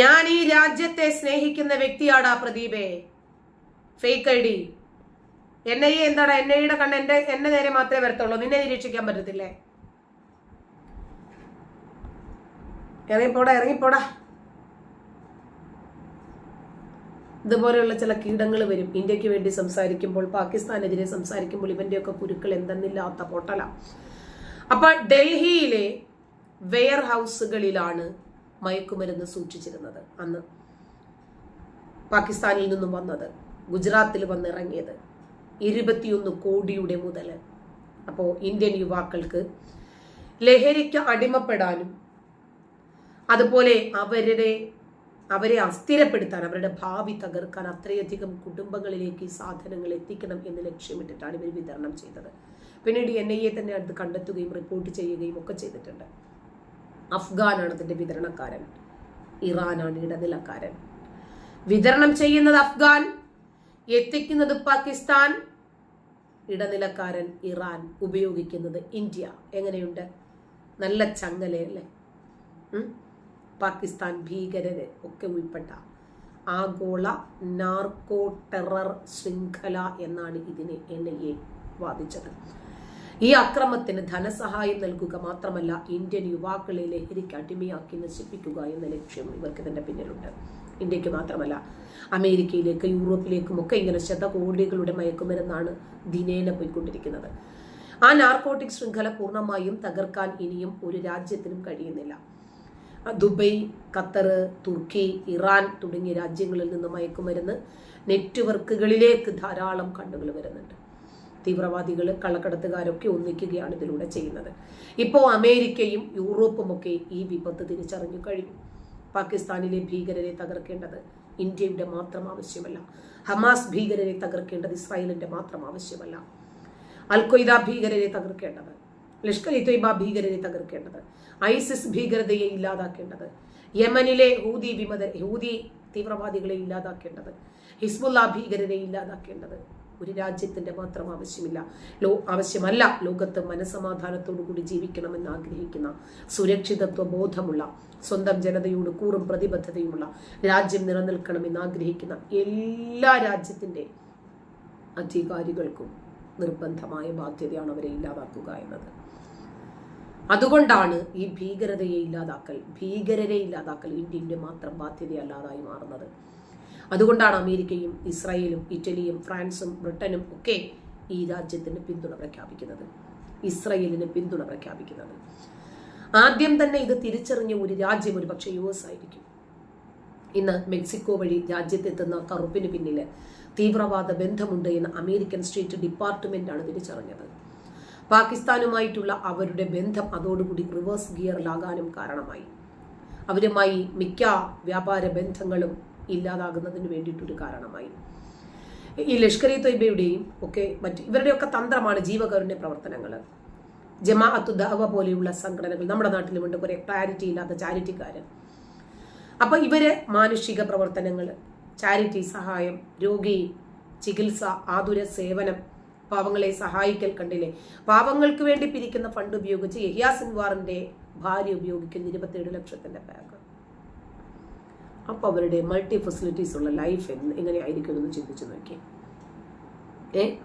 ഞാൻ ഈ രാജ്യത്തെ സ്നേഹിക്കുന്ന വ്യക്തിയാടാ പ്രദീപേ. Fake I D N I A എന്താടാ എൻ ഐയുടെ കണ്ണ് എന്റെ എന്നെ നേരെ മാത്രമേ വരത്തുള്ളൂ. നിന്നെ നിരീക്ഷിക്കാൻ പറ്റത്തില്ലേ? ഇറങ്ങിപ്പോടാ ഇറങ്ങിപ്പോടാ. ഇതുപോലെയുള്ള ചില കീടങ്ങൾ വരും. ഇന്ത്യയ്ക്ക് വേണ്ടി സംസാരിക്കുമ്പോൾ പാകിസ്ഥാനെതിരെ സംസാരിക്കുമ്പോൾ ഇവന്റെയൊക്കെ കുരുക്കൾ എന്തെന്നില്ലാത്ത പൊട്ടല. അപ്പൊ ഡൽഹിയിലെ വെയർ ഹൗസുകളിലാണ് മയക്കുമരുന്ന് സൂക്ഷിച്ചിരുന്നത്. അന്ന് പാകിസ്ഥാനിൽ നിന്നും വന്നത് ഗുജറാത്തിൽ വന്നിറങ്ങിയത് ഇരുപത്തിയൊന്ന് കോടിയുടെ മുതൽ അപ്പോൾ ഇന്ത്യൻ യുവാക്കൾക്ക് ലഹരിക്ക് അടിമപ്പെടാനും അതുപോലെ അവരുടെ അവരെ അസ്ഥിരപ്പെടുത്താൻ അവരുടെ ഭാവി തകർക്കാൻ അത്രയധികം കുടുംബങ്ങളിലേക്ക് സാധനങ്ങൾ എത്തിക്കണം എന്ന് ലക്ഷ്യമിട്ടിട്ടാണ് ഇവർ വിതരണം ചെയ്തത്. പിന്നീട് എൻ ഐ എ തന്നെ അത് കണ്ടെത്തുകയും റിപ്പോർട്ട് ചെയ്യുകയും ഒക്കെ ചെയ്തിട്ടുണ്ട്. അഫ്ഗാനാണ് അതിന്റെ വിതരണക്കാരൻ. ഇറാനാണ് ഇടനിലക്കാരൻ. വിതരണം ചെയ്യുന്നത് അഫ്ഗാൻ എത്തിക്കുന്നത് പാകിസ്ഥാൻ. ഇടനിലക്കാരൻ ഇറാൻ ഉപയോഗിക്കുന്നത് ഇന്ത്യ. എങ്ങനെയുണ്ട്? നല്ല ചങ്ങലയല്ലേ പാകിസ്ഥാൻ ഭീകരര് ഒക്കെ ഉൾപ്പെട്ട ആഗോള നാർക്കോ ടെറർ ശൃംഖല എന്നാണ് ഇതിനെ എൻ ഐ എ വാദിച്ചത്. ഈ അക്രമത്തിന് ധനസഹായം നൽകുക മാത്രമല്ല ഇന്ത്യൻ യുവാക്കളെ ലഹരിക്ക് അടിമയാക്കി നശിപ്പിക്കുക എന്ന ലക്ഷ്യം ഇവർക്ക് ഇതിന്റെ പിന്നിലുണ്ട്. ഇന്ത്യയ്ക്ക് മാത്രമല്ല അമേരിക്കയിലേക്ക് യൂറോപ്പിലേക്കും ഒക്കെ ഇങ്ങനെ ശതകോടികളുടെ മയക്കുമരുന്നാണ് ദിനേന പോയിക്കൊണ്ടിരിക്കുന്നത്. ആ നാർക്കോട്ടിക് ശൃംഖല പൂർണമായും തകർക്കാൻ ഇനിയും ഒരു രാജ്യത്തിനും കഴിയുന്നില്ല. ദുബൈ ഖത്തർ തുർക്കി ഇറാൻ തുടങ്ങിയ രാജ്യങ്ങളിൽ നിന്ന് മയക്കുമരുന്ന് നെറ്റ്വർക്കുകളിലേക്ക് ധാരാളം കണ്ണുകൾ വരുന്നുണ്ട്. തീവ്രവാദികൾ കള്ളക്കടത്തുകാരൊക്കെ ഒന്നിക്കുകയാണ് ഇതിലൂടെ ചെയ്യുന്നത്. ഇപ്പോൾ അമേരിക്കയും യൂറോപ്പും ഒക്കെ ഈ വിപത്ത് തിരിച്ചറിഞ്ഞു കഴിഞ്ഞു. പാകിസ്ഥാനിലെ ഭീകരരെ തകർക്കേണ്ടത് ഇന്ത്യയുടെ മാത്രം ആവശ്യമല്ല. ഹമാസ് ഭീകരരെ തകർക്കേണ്ടത് ഇസ്രായേലിന്റെ മാത്രം ആവശ്യമല്ല. അൽ ഭീകരരെ തകർക്കേണ്ടത് ലഷ്കർ ഇ തൊയ്ബ ഭീകരരെ തകർക്കേണ്ടത് ഐസിസ് ഭീകരതയെ ഇല്ലാതാക്കേണ്ടത് യമനിലെ ഹൂതി വിമത ഹൂതി തീവ്രവാദികളെ ഇല്ലാതാക്കേണ്ടത് ഹിസ്ബുല്ല ഭീകരരെ ഇല്ലാതാക്കേണ്ടത് ഒരു രാജ്യത്തിന്റെ മാത്രം ആവശ്യമില്ല. ലോ ആവശ്യമല്ല. ലോകത്ത് മനസമാധാനത്തോടു കൂടി ജീവിക്കണമെന്ന് ആഗ്രഹിക്കുന്ന സുരക്ഷിതത്വ ബോധമുള്ള സ്വന്തം ജനതയോട് കൂറും പ്രതിബദ്ധതയുമുള്ള രാജ്യം നിലനിൽക്കണമെന്ന് ആഗ്രഹിക്കുന്ന എല്ലാ രാജ്യത്തിന്റെ അധികാരികൾക്കും നിർബന്ധമായ ബാധ്യതയാണ് അവരെ ഇല്ലാതാക്കുക എന്നത്. അതുകൊണ്ടാണ് ഈ ഭീകരതയെ ഇല്ലാതാക്കൽ ഭീകരരെ ഇല്ലാതാക്കൽ ഇന്ത്യയുടെ മാത്രം ബാധ്യതയല്ലാതായി മാറുന്നത്. അതുകൊണ്ടാണ് അമേരിക്കയും ഇസ്രായേലും ഇറ്റലിയും ഫ്രാൻസും ബ്രിട്ടനും ഒക്കെ ഈ രാജ്യത്തിന് പിന്തുണ പ്രഖ്യാപിക്കുന്നത്. ഇസ്രായേലിന് പിന്തുണ പ്രഖ്യാപിക്കുന്നത്. ആദ്യം തന്നെ ഇത് തിരിച്ചറിഞ്ഞ ഒരു രാജ്യം ഒരു പക്ഷേ യു എസ് ആയിരിക്കും. ഇന്ന് മെക്സിക്കോ വഴി രാജ്യത്തെത്തുന്ന കറുപ്പിന് പിന്നിൽ തീവ്രവാദ ബന്ധമുണ്ട് എന്ന് അമേരിക്കൻ സ്റ്റേറ്റ് ഡിപ്പാർട്ട്മെന്റ് ആണ് തിരിച്ചറിഞ്ഞത്. പാകിസ്ഥാനുമായിട്ടുള്ള അവരുടെ ബന്ധം അതോടുകൂടി റിവേഴ്സ് ഗിയറിലാകാനും കാരണമായി. അവരുമായി മിക്ക വ്യാപാര ബന്ധങ്ങളും ഇല്ലാതാകുന്നതിന് വേണ്ടിയിട്ടൊരു കാരണമായി. ഈ ലഷ്കർ ഇ തൊയ്ബയുടെയും ഒക്കെ മറ്റ് ഇവരുടെയൊക്കെ തന്ത്രമാണ് ജീവകരുണ്യ പ്രവർത്തനങ്ങൾ ജമാഅത്തു ദഹവ പോലെയുള്ള സംഘടനകൾ നമ്മുടെ നാട്ടിലുമുണ്ട് കുറെ ക്ലാരിറ്റി ഇല്ലാത്ത ചാരിറ്റിക്കാർ അപ്പോൾ ഇവർ മാനുഷിക പ്രവർത്തനങ്ങൾ ചാരിറ്റി സഹായം രോഗി ചികിത്സ ആതുര സേവനം പാവങ്ങളെ സഹായിക്കൽ കണ്ടില്ലേ? പാവങ്ങൾക്ക് വേണ്ടി പിരിക്കുന്ന ഫണ്ട് ഉപയോഗിച്ച് യഹിയാ സിൻവാറിന്റെ ഭാര്യ ഉപയോഗിക്കുന്ന ഇരുപത്തിയേഴ് ലക്ഷത്തിന്റെ ബാഗ്. അപ്പൊ അവരുടെ മൾട്ടി ഫെസിലിറ്റീസ് ഉള്ള ലൈഫ് എങ്ങനെയായിരിക്കും എന്ന് ചിന്തിച്ചു നോക്കി. ഏ?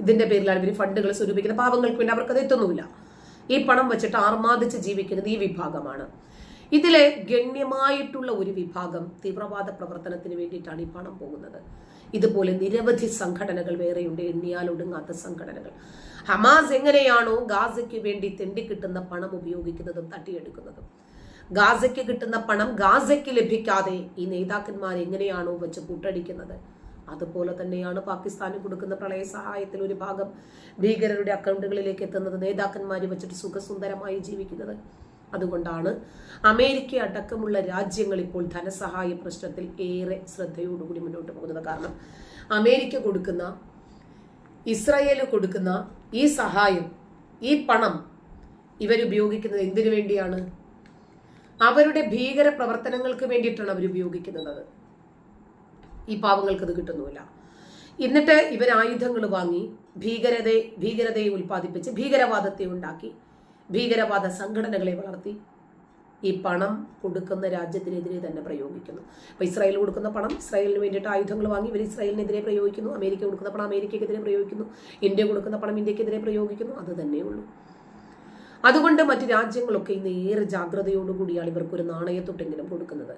ഇതിന്റെ പേരിലാണ് ഇവർ ഫണ്ടുകൾ സ്വരൂപിക്കുന്നത് പാവങ്ങൾക്ക് വേണ്ടി അവർക്ക് അത് എത്തുന്നുമില്ല. ഈ പണം വെച്ചിട്ട് ആർമാദിച്ച് ജീവിക്കുന്നത് ഈ വിഭാഗമാണ്. ഇതിലെ ഗണ്യമായിട്ടുള്ള ഒരു വിഭാഗം തീവ്രവാദ പ്രവർത്തനത്തിന് വേണ്ടിയിട്ടാണ് ഈ പണം പോകുന്നത്. ഇതുപോലെ നിരവധി സംഘടനകൾ വേറെയുണ്ട് എണ്ണിയാൽ ഒടുങ്ങാത്ത സംഘടനകൾ. ഹമാസ് എങ്ങനെയാണോ ഗാസയ്ക്ക് വേണ്ടി തെണ്ടിക്കിട്ടുന്ന പണം ഉപയോഗിക്കുന്നതും തട്ടിയെടുക്കുന്നതും. ഗാസയ്ക്ക് കിട്ടുന്ന പണം ഗാസയ്ക്ക് ലഭിക്കാതെ ഈ നേതാക്കന്മാർ എങ്ങനെയാണോ വെച്ച് കൂട്ടടിക്കുന്നത്? അതുപോലെ തന്നെയാണ് പാകിസ്ഥാന് കൊടുക്കുന്ന പ്രളയ സഹായത്തിൽ ഒരു ഭാഗം ഭീകരരുടെ അക്കൗണ്ടുകളിലേക്ക് എത്തുന്നത് നേതാക്കന്മാർ വെച്ചിട്ട് സുഖസുന്ദരമായി ജീവിക്കുന്നത്. അതുകൊണ്ടാണ് അമേരിക്ക അടക്കമുള്ള രാജ്യങ്ങൾ ഇപ്പോൾ ധനസഹായ പ്രശ്നത്തിൽ ഏറെ ശ്രദ്ധയോടുകൂടി മുന്നോട്ട് പോകുന്നത്. കാരണം അമേരിക്ക കൊടുക്കുന്ന ഇസ്രായേൽ കൊടുക്കുന്ന ഈ സഹായം ഈ പണം ഇവരുപയോഗിക്കുന്നത് എന്തിനു വേണ്ടിയാണ്? അവരുടെ ഭീകര പ്രവർത്തനങ്ങൾക്ക് വേണ്ടിയിട്ടാണ് അവർ ഉപയോഗിക്കുന്നത്. ഈ പാവങ്ങൾക്ക് അത് കിട്ടുന്നുമില്ല. എന്നിട്ട് ഇവർ ആയുധങ്ങൾ വാങ്ങി ഭീകരതയെ ഭീകരതയെ ഉൽപ്പാദിപ്പിച്ച് ഭീകരവാദത്തെ ഉണ്ടാക്കി ഭീകരവാദ സംഘടനകളെ വളർത്തി ഈ പണം കൊടുക്കുന്ന രാജ്യത്തിനെതിരെ തന്നെ പ്രയോഗിക്കുന്നു. അപ്പോൾ ഇസ്രായേൽ കൊടുക്കുന്ന പണം ഇസ്രായേലിന് വേണ്ടിയിട്ട് ആയുധങ്ങൾ വാങ്ങി ഇവർ ഇസ്രായേലിനെതിരെ പ്രയോഗിക്കുന്നു. അമേരിക്ക കൊടുക്കുന്ന പണം അമേരിക്കക്കെതിരെ പ്രയോഗിക്കുന്നു. ഇന്ത്യ കൊടുക്കുന്ന പണം ഇന്ത്യക്കെതിരെ പ്രയോഗിക്കുന്നു. അത് തന്നെയുള്ളൂ. അതുകൊണ്ട് മറ്റ് രാജ്യങ്ങളൊക്കെ ഇന്ന് ഏറെ ജാഗ്രതയോടുകൂടിയാണ് ഇവർക്കൊരു നാണയത്തൊട്ടെങ്കിലും കൊടുക്കുന്നത്.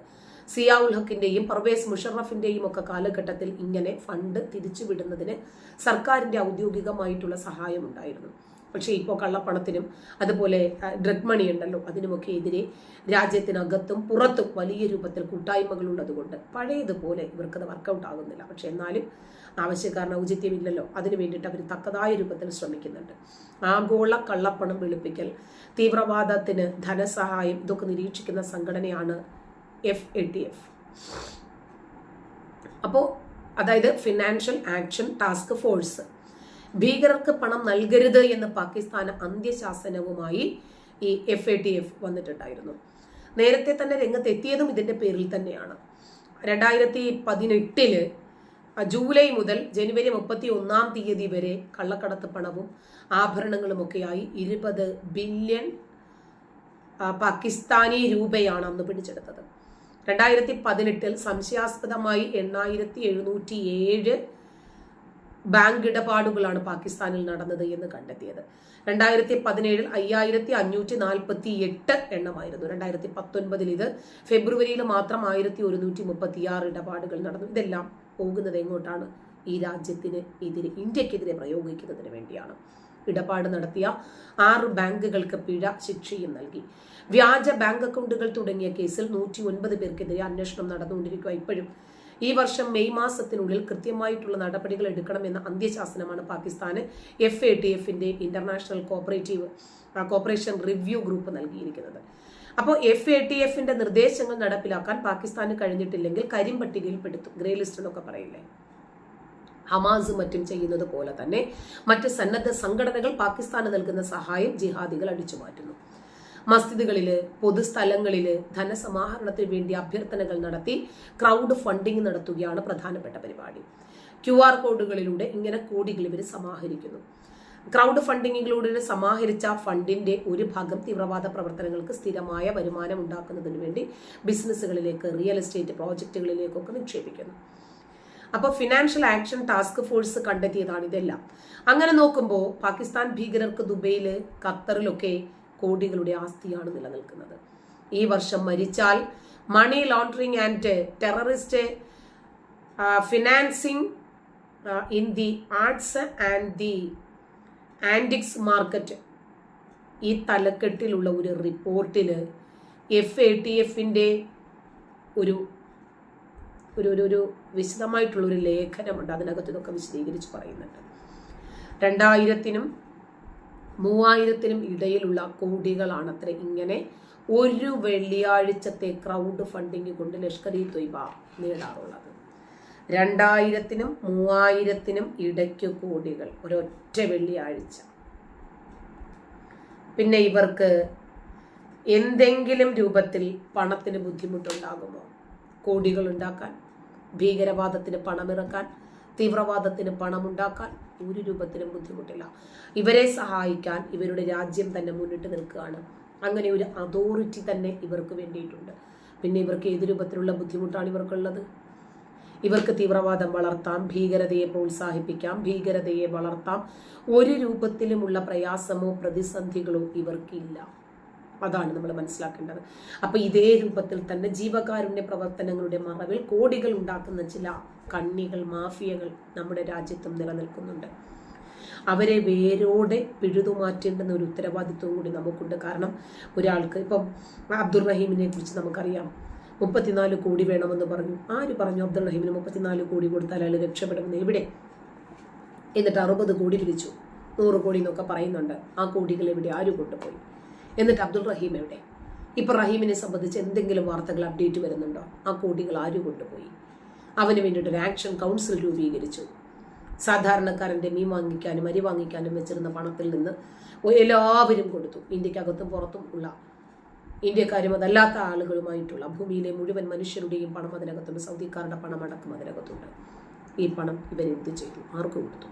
സിയാഉൽ ഹക്കിന്റെയും പർവേസ് മുഷറഫിന്റെയും ഒക്കെ കാലഘട്ടത്തിൽ ഇങ്ങനെ ഫണ്ട് തിരിച്ചുവിടുന്നതിന് സർക്കാരിന്റെ ഔദ്യോഗികമായിട്ടുള്ള സഹായം ഉണ്ടായിരുന്നു. പക്ഷേ ഇപ്പോൾ കള്ളപ്പണത്തിനും അതുപോലെ ഡ്രഗ് മണി ഉണ്ടല്ലോ അതിനുമൊക്കെ എതിരെ രാജ്യത്തിനകത്തും പുറത്തും വലിയ രൂപത്തിൽ കൂട്ടായ്മകളുള്ളതുകൊണ്ട് പഴയതുപോലെ ഇവർക്കത് വർക്കൗട്ട് ആകുന്നില്ല. പക്ഷെ എന്നാലും ആവശ്യക്കാരന് ഔചിത്യമില്ലല്ലോ. അതിനു വേണ്ടിയിട്ട് അവർ തക്കതായ രൂപത്തിൽ ശ്രമിക്കുന്നുണ്ട്. ആഗോള കള്ളപ്പണം വെളുപ്പിക്കൽ തീവ്രവാദത്തിന് ധനസഹായം ഇതൊക്കെ നിരീക്ഷിക്കുന്ന സംഘടനയാണ് എഫ് എ ടി എഫ് അപ്പോൾ അതായത് ഫിനാൻഷ്യൽ ആക്ഷൻ ടാസ്ക് ഫോഴ്സ് ഭീകരർക്ക് പണം നൽകരുത് എന്ന് പാകിസ്ഥാൻ അന്ത്യശാസനവുമായി ഈ എഫ് എ ടി എഫ് വന്നിട്ടുണ്ടായിരുന്നു. നേരത്തെ തന്നെ രംഗത്തെത്തിയതും ഇതിന്റെ പേരിൽ തന്നെയാണ്. രണ്ടായിരത്തി പതിനെട്ടിൽ ജൂലൈ മുതൽ ജനുവരി മുപ്പത്തി ഒന്നാം തീയതി വരെ കള്ളക്കടത്ത് പണവും ആഭരണങ്ങളും ആഭരണങ്ങളുമൊക്കെയായി ഇരുപത് ബില്യൺ പാകിസ്ഥാനി രൂപയാണ് അന്ന് പിടിച്ചെടുത്തത്. രണ്ടായിരത്തി പതിനെട്ടിൽ സംശയാസ്പദമായി എണ്ണായിരത്തി എഴുന്നൂറ്റി ഏഴ് ബാങ്ക് ഇടപാടുകളാണ് പാകിസ്ഥാനിൽ നടന്നത് എന്ന് കണ്ടെത്തിയത്. രണ്ടായിരത്തി പതിനേഴിൽ അയ്യായിരത്തി അഞ്ഞൂറ്റി നാൽപ്പത്തി എട്ട് എണ്ണമായിരുന്നു. രണ്ടായിരത്തി പത്തൊൻപതിൽ ഇത് ഫെബ്രുവരിയിൽ മാത്രം ആയിരത്തി ഒരുന്നൂറ്റി മുപ്പത്തി ആറ് ഇടപാടുകൾ നടന്നു. ഇതെല്ലാം പോകുന്നത് എങ്ങോട്ടാണ്? ഈ രാജ്യത്തിന് എതിരെ ഇന്ത്യക്കെതിരെ പ്രയോഗിക്കുന്നതിന് വേണ്ടിയാണ്. ഇടപാട് നടത്തിയ ആറ് ബാങ്കുകൾക്ക് പിഴ ശിക്ഷയും നൽകി. വ്യാജ ബാങ്ക് അക്കൗണ്ടുകൾ തുടങ്ങിയ കേസിൽ നൂറ്റി ഒൻപത് പേർക്കെതിരെ അന്വേഷണം നടന്നുകൊണ്ടിരിക്കുക ഇപ്പോഴും ഈ വർഷം മെയ് മാസത്തിനുള്ളിൽ കൃത്യമായിട്ടുള്ള നടപടികൾ എടുക്കണമെന്ന അന്ത്യശാസനമാണ് പാകിസ്ഥാന് എഫ് എ ടി എഫിന്റെ international cooperative cooperation review group നൽകിയിരിക്കുന്നത്. അപ്പോൾ എഫ് എ ടി എഫിന്റെ നിർദ്ദേശങ്ങൾ നടപ്പിലാക്കാൻ പാകിസ്ഥാന് കഴിഞ്ഞിട്ടില്ലെങ്കിൽ കരിമ്പട്ടികയിൽ പെടുത്തും. ഗ്രേ ലിസ്റ്റ് എന്നൊക്കെ പറയില്ലേ? ഹമാസ് മറ്റും ചെയ്യുന്നത് പോലെ തന്നെ മറ്റ് സന്നദ്ധ സംഘടനകൾ പാകിസ്ഥാന് നൽകുന്ന സഹായം ജിഹാദികൾ അടിച്ചു മാറ്റുന്നു മസ്ജിദുകളിൽ പൊതുസ്ഥലങ്ങളിൽ ധനസമാഹരണത്തിന് വേണ്ടി അഭ്യർത്ഥനകൾ നടത്തി ക്രൗഡ് ഫണ്ടിങ് നടത്തുകയാണ് പ്രധാനപ്പെട്ട പരിപാടി. ക്യു ആർ കോഡുകളിലൂടെ ഇങ്ങനെ കോടികൾ ഇവർ സമാഹരിക്കുന്നു. ക്രൗഡ് ഫണ്ടിങ്ങിലൂടെ സമാഹരിച്ച ഫണ്ടിന്റെ ഒരു ഭാഗം തീവ്രവാദ പ്രവർത്തനങ്ങൾക്ക് സ്ഥിരമായ വരുമാനം ഉണ്ടാക്കുന്നതിന് വേണ്ടി ബിസിനസ്സുകളിലേക്ക് റിയൽ എസ്റ്റേറ്റ് പ്രോജക്റ്റുകളിലേക്കൊക്കെ നിക്ഷേപിക്കുന്നു. അപ്പോൾ ഫിനാൻഷ്യൽ ആക്ഷൻ ടാസ്ക് ഫോഴ്സ് കണ്ടെത്തിയതാണ് ഇതെല്ലാം. അങ്ങനെ നോക്കുമ്പോൾ പാകിസ്ഥാൻ ഭീകരർക്ക് ദുബൈയിൽ ഖത്തറിലൊക്കെ കോടികളുടെ ആസ്തിയാണ് നിലനിൽക്കുന്നത്. ഈ വർഷം മരിച്ചാൽ money laundering and terrorist financing in the arts and the antiques market ഈ തലക്കെട്ടിലുള്ള ഒരു റിപ്പോർട്ടിൽ എഫ് എ ടി എഫിന്റെ ഒരു ഒരു ഒരു ഒരു വിശദമായിട്ടുള്ള ഒരു ലേഖനമുണ്ട്. അതിനകത്ത് ഇതൊക്കെ വിശദീകരിച്ച് പറയുന്നുണ്ട്. രണ്ടായിരത്തിനും മൂവായിരത്തിനും ഇടയിലുള്ള കോടികളാണത്രേ ഇങ്ങനെ ഒരു വെള്ളിയാഴ്ചത്തെ ക്രൗഡ് ഫണ്ടിങ് കൊണ്ട് ലഷ്കർ ഇ തൊയ്ബ നേടാറുള്ളത്. രണ്ടായിരത്തിനും മൂവായിരത്തിനും ഇടയ്ക്ക് കോടികൾ ഒരൊറ്റ വെള്ളിയാഴ്ച. പിന്നെ ഇവർക്ക് എന്തെങ്കിലും രൂപത്തിൽ പണത്തിന് ബുദ്ധിമുട്ടുണ്ടാകുമോ? കോടികൾ ഉണ്ടാക്കാൻ ഭീകരവാദത്തിന് പണമിറക്കാൻ തീവ്രവാദത്തിന് പണമുണ്ടാക്കാൻ ഒരു രൂപത്തിലും ബുദ്ധിമുട്ടില്ല. ഇവരെ സഹായിക്കാൻ ഇവരുടെ രാജ്യം തന്നെ മുന്നിട്ട് നിൽക്കുകയാണ്. അങ്ങനെ ഒരു അതോറിറ്റി തന്നെ ഇവർക്ക് വേണ്ടിയിട്ടുണ്ട്. പിന്നെ ഇവർക്ക് ഏത് രൂപത്തിലുള്ള ബുദ്ധിമുട്ടാണ് ഇവർക്കുള്ളത്? ഇവർക്ക് തീവ്രവാദം വളർത്താം ഭീകരതയെ പ്രോത്സാഹിപ്പിക്കാം ഭീകരതയെ വളർത്താം. ഒരു രൂപത്തിലുമുള്ള പ്രയാസമോ പ്രതിസന്ധികളോ ഇവർക്കില്ല. അതാണ് നമ്മൾ മനസ്സിലാക്കേണ്ടത്. അപ്പോൾ ഇതേ രൂപത്തിൽ തന്നെ ജീവകാരുണ്യ പ്രവർത്തനങ്ങളുടെ മറവിൽ കോടികൾ ഉണ്ടാക്കുന്ന ചില കണ്ണികൾ മാഫിയകൾ നമ്മുടെ രാജ്യത്തും നിലനിൽക്കുന്നുണ്ട്. അവരെ വേരോടെ പിഴുതുമാറ്റേണ്ടുന്ന ഒരു ഉത്തരവാദിത്വം കൂടി നമുക്കുണ്ട്. കാരണം ഒരാൾക്ക് ഇപ്പം അബ്ദുൾ റഹീമിനെ കുറിച്ച് നമുക്കറിയാം. മുപ്പത്തിനാല് കോടി വേണമെന്ന് പറഞ്ഞു. ആര് പറഞ്ഞു അബ്ദുൾ റഹീമിന് മുപ്പത്തിനാല് കോടി കൊടുത്താൽ അയാൾ രക്ഷപ്പെടുമെന്ന്? എവിടെ? എന്നിട്ട് അറുപത് കോടി പിരിച്ചു നൂറ് കോടി എന്നൊക്കെ പറയുന്നുണ്ട്. ആ കോടികൾ എവിടെ? ആര് കൊണ്ടുപോയി? എന്നിട്ട് അബ്ദുൾ റഹീം എവിടെ? ഇപ്പൊ റഹീമിനെ സംബന്ധിച്ച് എന്തെങ്കിലും വാർത്തകൾ അപ്ഡേറ്റ് വരുന്നുണ്ടോ? ആ കോടികൾ ആര് കൊണ്ടുപോയി? അവന് വേണ്ടിയിട്ട് ഒരു ആക്ഷൻ കൗൺസിൽ രൂപീകരിച്ചു. സാധാരണക്കാരന്റെ മീൻ വാങ്ങിക്കാനും അരി വാങ്ങിക്കാനും വെച്ചിരുന്ന പണത്തിൽ നിന്ന് എല്ലാവരും കൊടുത്തു. ഇന്ത്യക്കകത്തും പുറത്തും ഉള്ള ഇന്ത്യക്കാരും അതല്ലാത്ത ആളുകളുമായിട്ടുള്ള ഭൂമിയിലെ മുഴുവൻ മനുഷ്യരുടെയും പണം അതിനകത്തുണ്ട്. സൗദിക്കാരുടെ പണം അടക്കം അതിനകത്തുണ്ട്. ഈ പണം ഇവരെന്ത് ചെയ്തു? ആർക്ക് കൊടുത്തു?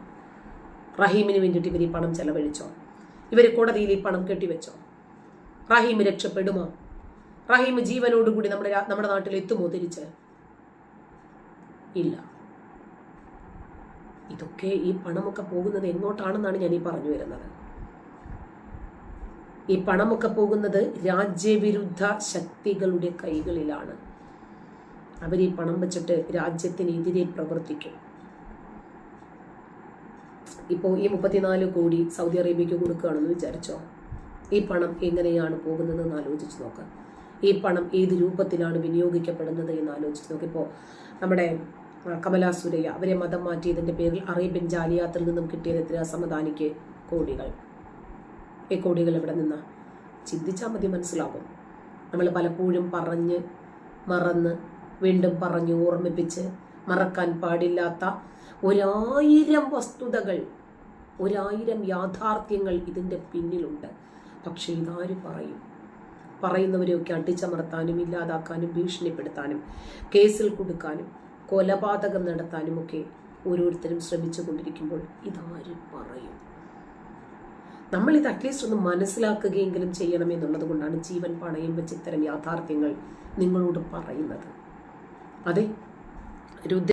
റഹീമിന് വേണ്ടിയിട്ട് ഇവർ ഈ പണം ചെലവഴിച്ചോ? ഇവർ കോടതിയിൽ ഈ പണം കെട്ടിവെച്ചോ? റഹീം രക്ഷപ്പെടുമോ? റഹീം ജീവനോടുകൂടി നമ്മുടെ നമ്മുടെ നാട്ടിൽ എത്തുമോ തിരിച്ച്? ഇല്ല. ഇതൊക്കെ ഈ പണമൊക്കെ പോകുന്നത് എങ്ങോട്ടാണെന്നാണ് ഞാൻ ഈ പറഞ്ഞു വരുന്നത്. ഈ പണമൊക്കെ പോകുന്നത് രാജ്യവിരുദ്ധ ശക്തികളുടെ കൈകളിലാണ്. അവർ ഈ പണം വെച്ചിട്ട് രാജ്യത്തിനെതിരെ പ്രവർത്തിക്കും. ഇപ്പോൾ ഈ മുപ്പത്തിനാല് കോടി സൗദി അറേബ്യക്ക് കൊടുക്കുകയാണെന്ന് വിചാരിച്ചോ? ഈ പണം എങ്ങനെയാണ് പോകുന്നതെന്ന് ആലോചിച്ച് നോക്കുക ഈ പണം ഏത് രൂപത്തിലാണ് വിനിയോഗിക്കപ്പെടുന്നത് എന്ന് ആലോചിച്ച് നോക്കുക ഇപ്പോൾ നമ്മുടെ കമലാ സുരയ്യ അവരെ മതം മാറ്റിയതിന്റെ പേരിൽ അറേബ്യൻ ജാലിയാത്തിൽ നിന്നും കിട്ടിയ എത്ര സമദാനിക്ക് കോടികൾ. ഈ കോടികൾ എവിടെ നിന്നാ? ചിന്തിച്ചാൽ മതി മനസ്സിലാകും നമ്മൾ പലപ്പോഴും പറഞ്ഞ് മറന്ന് വീണ്ടും പറഞ്ഞ് ഓർമ്മിപ്പിച്ച് മറക്കാൻ പാടില്ലാത്ത ഒരായിരം വസ്തുതകൾ ഒരായിരം യാഥാർത്ഥ്യങ്ങൾ ഇതിന്റെ പിന്നിലുണ്ട്. പക്ഷെ ഇതാര് പറയും? പറയുന്നവരെയൊക്കെ അടിച്ചമർത്താനും ഇല്ലാതാക്കാനും ഭീഷണിപ്പെടുത്താനും കേസിൽ കൊടുക്കാനും കൊലപാതകം നടത്താനുമൊക്കെ ഓരോരുത്തരും ശ്രമിച്ചു കൊണ്ടിരിക്കുമ്പോൾ ഇതാര് പറയും? നമ്മൾ ഇത് അറ്റ്ലീസ്റ്റ് ഒന്ന് മനസ്സിലാക്കുകയെങ്കിലും ചെയ്യണമെന്നുള്ളത് കൊണ്ടാണ് ജീവൻ പണയം വെച്ച് ഇത്തരം യാഥാർത്ഥ്യങ്ങൾ നിങ്ങളോട് പറയുന്നത്. അതെ? രുദ്ര